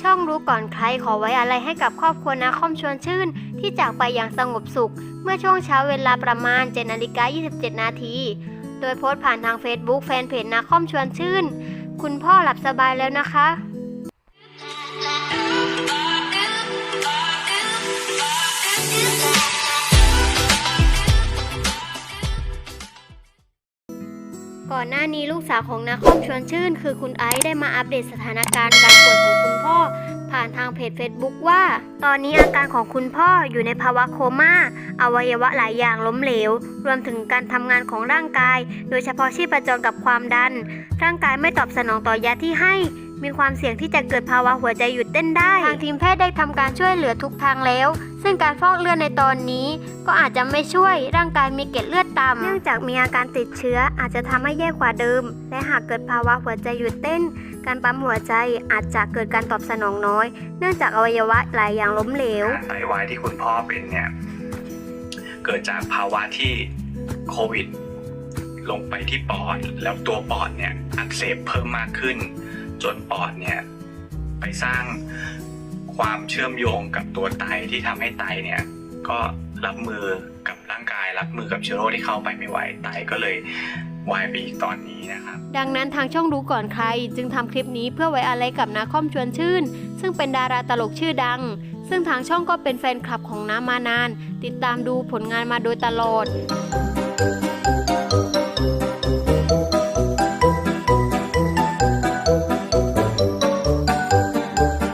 ช่องรู้ก่อนใครขอไว้อะไรให้กับครอบครัวนาคอมชวนชื่น ที่จากไปอย่างสงบสุข เมื่อช่วงเช้าเวลาประมาณ7นาฬิกา27 นาที โดยโพสต์ผ่านทาง Facebook แฟนเพจนาคอมชวนชื่น คุณพ่อหลับสบายแล้วนะคะก่อนหน้านี้ลูกสาวของนาคอมชวนชื่น คือคุณไอซ์ได้มาอัปเดตสถานการณ์การป่วยของ จ Facebook ว่า ตอนนี้อาการของคุณพ่ออยู่ในภาวะโคม่า อวัยวะหลายอย่างล้มเหลว รวมถึงการทำงานของร่างกาย โดยเฉพาะชีพจรกับความดัน ร่างกายไม่ตอบสนองต่อยาที่ให้มีความเสี่ยงที่จะเกิดภาวะหัวใจหยุดเต้นได้ ทางทีมแพทย์ได้ทำการช่วยเหลือทุกทางแล้ว ซึ่งการฟอกเลือดในตอนนี้ ก็อาจจะไม่ช่วย ร่างกายมีเกล็ดเลือดต่ำเนื่องจากมีอาการติดเชื้ออาจจะทำให้แย่กว่าเดิม และหากเกิดภาวะหัวใจหยุดเต้น การปั๊มหัวใจอาจจะเกิดการตอบสนองน้อย เนื่องจากอวัยวะหลายอย่างล้มเหลวไตวายที่คุณพ่อเป็นเนี่ยเกิดจากภาวะที่โควิด ลงไปที่ปอด แล้วตัวปอดเนี่ยอักเสบเพิ่มมากขึ้น จนปอดเนี่ยไปสร้างความเชื่อมโยงกับตัวไตที่ทำให้ไตเนี่ยก็รับมือกับร่างกายรับมือกับเชื้อโรคที่เข้าไปไม่ไหวไตก็เลย วายไปอีกตอนนี้นะครับ ดังนั้นทางช่องรู้ก่อนใคร จึงทำคลิปนี้เพื่อไว้อะไรกับนาคอมชวนชื่น ซึ่งเป็นดาราตลกชื่อดัง ซึ่งทางช่องก็เป็นแฟนคลับของน้ามานาน ติดตามดูผลงานมาโดยตลอด